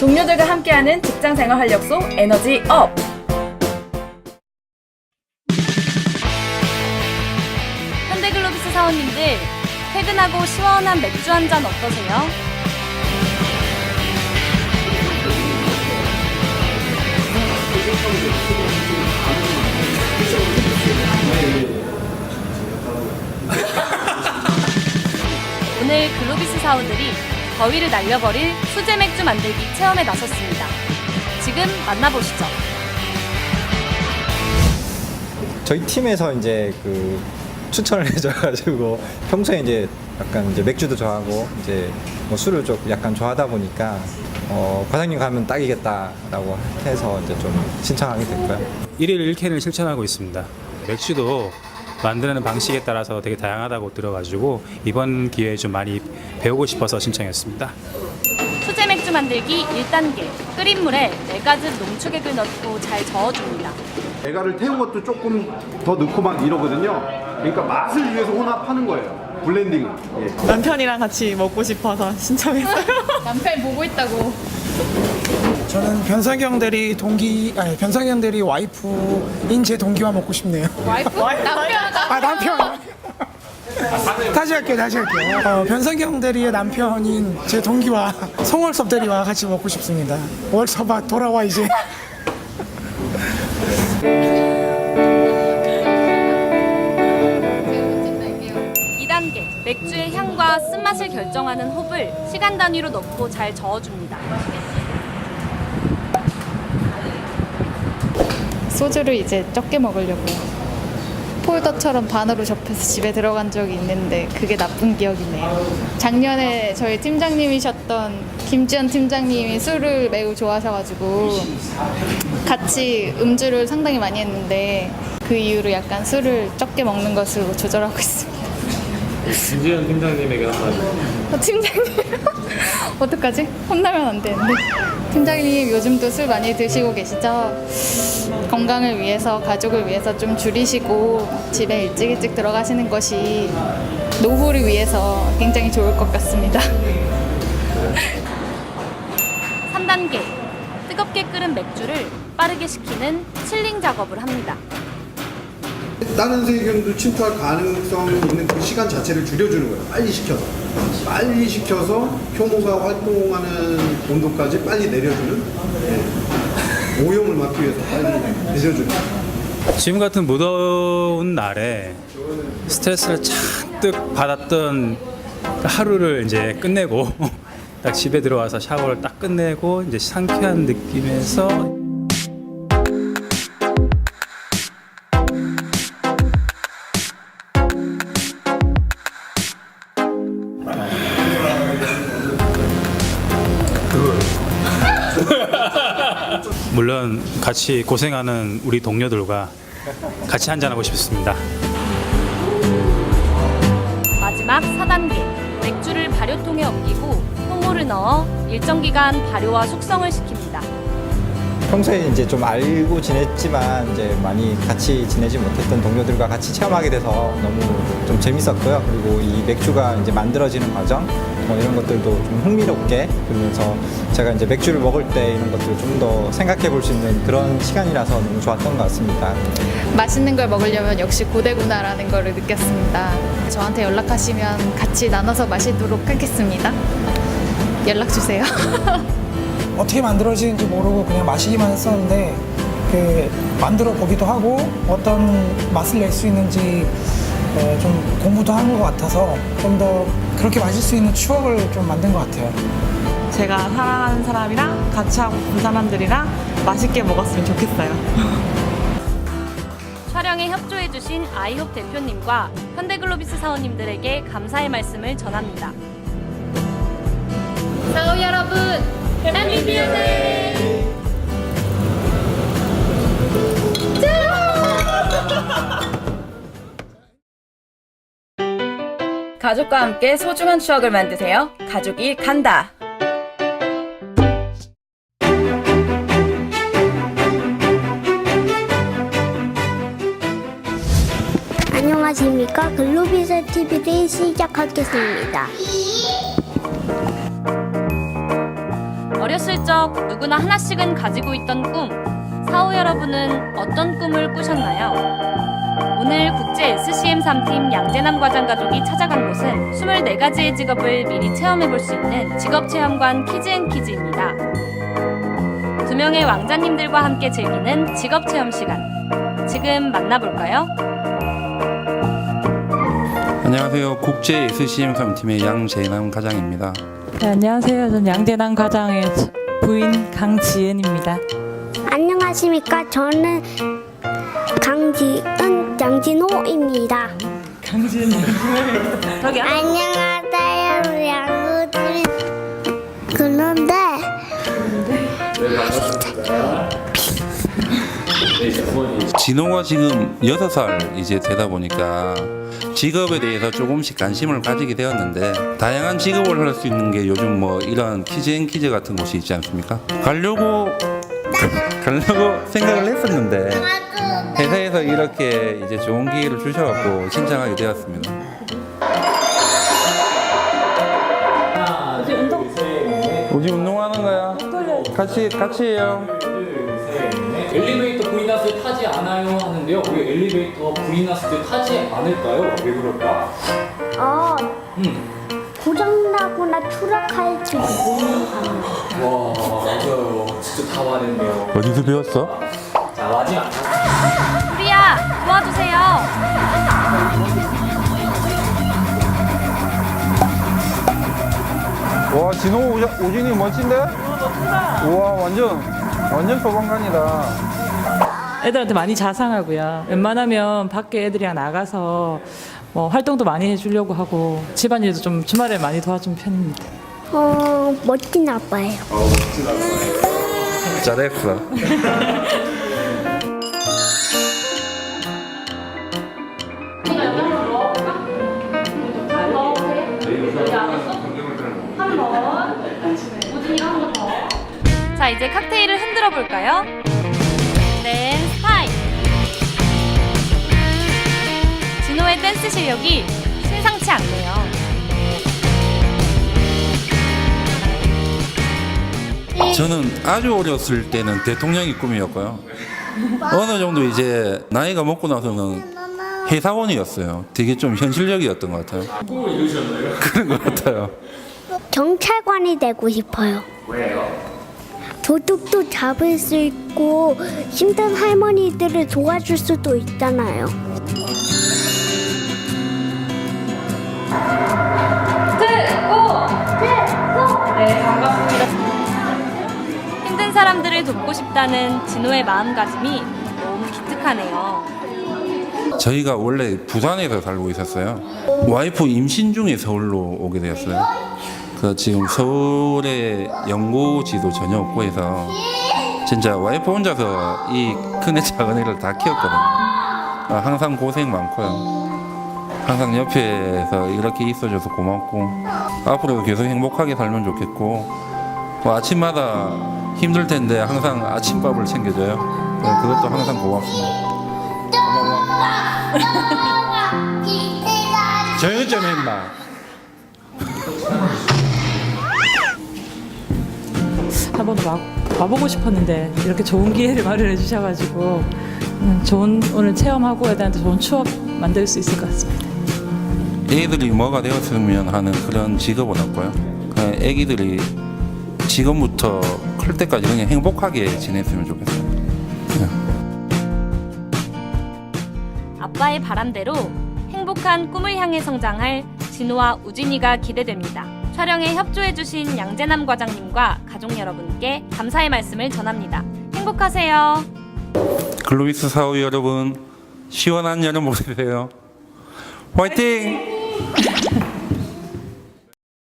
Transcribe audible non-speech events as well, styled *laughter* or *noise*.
동료들과 함께하는 직장생활 활력소 에너지 업! 현대글로비스 사원님들 퇴근하고 시원한 맥주 한 잔 어떠세요? *laughs* 오늘 글로비스 사원들이 더위를 날려버릴 수제 맥주 만들기 체험에 나섰습니다. 지금 만나보시죠. 저희 팀에서 이제 그 추천을 *laughs* 해줘가지고 평소에 이제 약간 이제 맥주도 좋아하고 이제 뭐 술을 좀 약간 좋아하다 보니까 어, 과장님 가면 딱이겠다라고 해서 이제 좀 신청하게 됐고요. 일일 1캔을 실천하고 있습니다. 맥주도 만드는 방식에 따라서 되게 다양하다고 들어가지고 이번 기회에 좀 많이 배우고 싶어서 신청했습니다. 수제 맥주 만들기 1단계 끓인 물에 메가즙 농축액을 넣고 잘 저어줍니다. 애가를 태운 것도 조금 더 넣고 막 이러거든요. 그러니까 맛을 위해서 혼합하는 거예요. 블렌딩을. 예. 남편이랑 같이 먹고 싶어서 신청했어요. 남편 보고 있다고. 저는 변상경 대리 동기 아니 변상경 대리 와이프인 제 동기와 먹고 싶네요. 와이프? 남편? 아 남편. 다시 할게요, 다시 할게요. 어, 변상경 대리의 남편인 제 동기와 송월섭 대리와 같이 먹고 싶습니다. 월섭아 돌아와 이제. 2단계 맥주의 향과 쓴맛을 결정하는 홉을 시간 단위로 넣고 잘 저어줍니다. 소주를 이제 적게 먹으려고요. 폴더처럼 반으로 접해서 집에 들어간 적이 있는데 그게 나쁜 기억이네요. 작년에 저희 팀장님이셨던 김지현 팀장님이 술을 매우 좋아하셔가지고 같이 음주를 상당히 많이 했는데 그 이후로 약간 술을 적게 먹는 것으로 조절하고 있습니다. 김지현 팀장님에게 한마디. 어, 팀장님 어떡하지? 혼나면 안 되는데 팀장님 요즘도 술 많이 드시고 계시죠? 건강을 위해서 가족을 위해서 좀 줄이시고 집에 일찍 일찍 들어가시는 것이 노후를 위해서 굉장히 좋을 것 같습니다. 3단계 뜨겁게 끓은 맥주를 빠르게 식히는 칠링 작업을 합니다. 다른 세균도 침투할 가능성 있는 그 시간 자체를 줄여주는 거예요. 빨리 식혀서. 빨리 식혀서 효모가 활동하는 온도까지 빨리 내려주는 예. 오염을 막기 위해서 빨리 내려주는 지금 같은 무더운 날에 스트레스를 잔뜩 받았던 하루를 이제 끝내고 *laughs* 딱 집에 들어와서 샤워를 딱 끝내고 이제 상쾌한 느낌에서 물론 같이 고생하는 우리 동료들과 같이 한잔하고 싶습니다. 마지막 4단계 맥주를 발효통에 옮기고 효모를 넣어 일정 기간 발효와 숙성을 시킵니다. 평소에 이제 좀 알고 지냈지만 이제 많이 같이 지내지 못했던 동료들과 같이 체험하게 돼서 너무 좀 재밌었고요. 그리고 이 맥주가 이제 만들어지는 과정 뭐 이런 것들도 좀 흥미롭게 그러면서 제가 이제 맥주를 먹을 때 이런 것들을 좀 더 생각해 볼 수 있는 그런 시간이라서 너무 좋았던 것 같습니다. 맛있는 걸 먹으려면 역시 고대구나라는 걸 느꼈습니다. 저한테 연락하시면 같이 나눠서 마시도록 하겠습니다. 연락 주세요. *laughs* 어떻게 만들어지는지 모르고 그냥 마시기만 했었는데 그 만들어 보기도 하고 어떤 맛을 낼 수 있는지 어, 좀 공부도 하는 것 같아서 좀 더 그렇게 마실 수 있는 추억을 좀 만든 것 같아요. 제가 사랑하는 사람이랑 같이 하고 그 사람들이랑 맛있게 먹었으면 좋겠어요. *laughs* 촬영에 협조해주신 아이홉 대표님과 현대글로비스 사원님들에게 감사의 말씀을 전합니다. 사우 여러분, 해피 뮤직! 가족과 함께 소중한 추억을 만드세요. 가족이 간다. 안녕하십니까. 글로비스 TV를 시작하겠습니다. 어렸을 적 누구나 하나씩은 가지고 있던 꿈. 사후 여러분은 어떤 꿈을 꾸셨나요? 오늘 국제 SCM 3팀 양재남 과장 가족이 찾아간 곳은 24가지의 직업을 미리 체험해 볼 수 있는 직업체험관 키즈앤키즈입니다. 두 명의 왕자님들과 함께 즐기는 직업체험 시간. 지금 만나볼까요? 안녕하세요. 국제 SCM 3팀의 양재남 과장입니다. 네, 안녕하세요. 전 양재남 과장의 부인 강지은입니다. 안녕하십니까? 저는 강지은 장진호입니다. 저기 안녕하세요, 양우진. 그런데 진호가 지금 6살 이제 되다 보니까 직업에 대해서 조금씩 관심을 가지게 되었는데 다양한 직업을 할 수 있는 게 요즘 뭐 이런 키즈앤키즈 같은 곳이 있지 않습니까? 가려고 가려고 생각을 했었는데 회사에서 이렇게 이제 좋은 기회를 주셔갖고 신청하게 되었습니다. 우지 운동하는 거야? 같이 같이 해요. 엘리베이터 브이나스 타지 않아요 하는데요. 왜 엘리베이터 브이나스 타지 않을까요? 왜 그럴까? 어 음. 고장나거나 추락할지 모르는 방. 와 맞아요. 진짜 다 말했네요. 어디서 배웠어? 자 마지막 우리야 도와주세요. 와 진호 우, 우진이 멋진데? 우와 완전 완전 소방관이다. 애들한테 많이 자상하고요. 웬만하면 밖에 애들이랑 나가서 뭐 활동도 많이 해주려고 하고 집안일도 좀 주말에 많이 도와준 편입니다. 어 멋진 아빠예요. 잘했어. *laughs* 볼까요? 댄스 타임! 진호의 댄스 실력이 심상치 않네요. 저는 아주 어렸을 때는 대통령이 꿈이었고요. 어느 정도 이제 나이가 먹고 나서는 회사원이었어요. 되게 좀 현실적이었던 것 같아요. 꿈을 이루셨나요? 그런 것 같아요. 경찰관이 되고 싶어요. 왜요? 도둑도 잡을 수 있고 힘든 할머니들을 도와줄 수도 있잖아요. 힘든 사람들을 돕고 싶다는 진호의 마음가짐이 너무 기특하네요. 저희가 원래 부산에서 살고 있었어요. 와이프 임신 중에 서울로 오게 되었어요. 그 지금 서울에 연고지도 전혀 없고 해서 진짜 와이프 혼자서 이 큰애 작은 애를 다 키웠거든요. 아, 항상 고생 많고요. 항상 옆에서 이렇게 있어줘서 고맙고 앞으로도 계속 행복하게 살면 좋겠고 뭐 아침마다 힘들 텐데 항상 아침밥을 챙겨줘요. 네, 그것도 항상 고맙습니다. 조용히 좀 했나? 한번 와, 와보고 싶었는데 이렇게 좋은 기회를 마련해 주셔가지고 음, 좋은 오늘 체험하고 애들한테 좋은 추억 만들 수 있을 것 같습니다. 애들이 뭐가 되었으면 하는 그런 직업은 없고요. 그냥 애기들이 지금부터 클 때까지 그냥 행복하게 지냈으면 좋겠어요. 아빠의 바람대로 행복한 꿈을 향해 성장할 진호와 우진이가 기대됩니다. 촬영에 협조해주신 양재남 과장님과 가족 여러분께 감사의 말씀을 전합니다. 행복하세요. 글로비스 사우 여러분 시원한 여름 보내세요. 화이팅!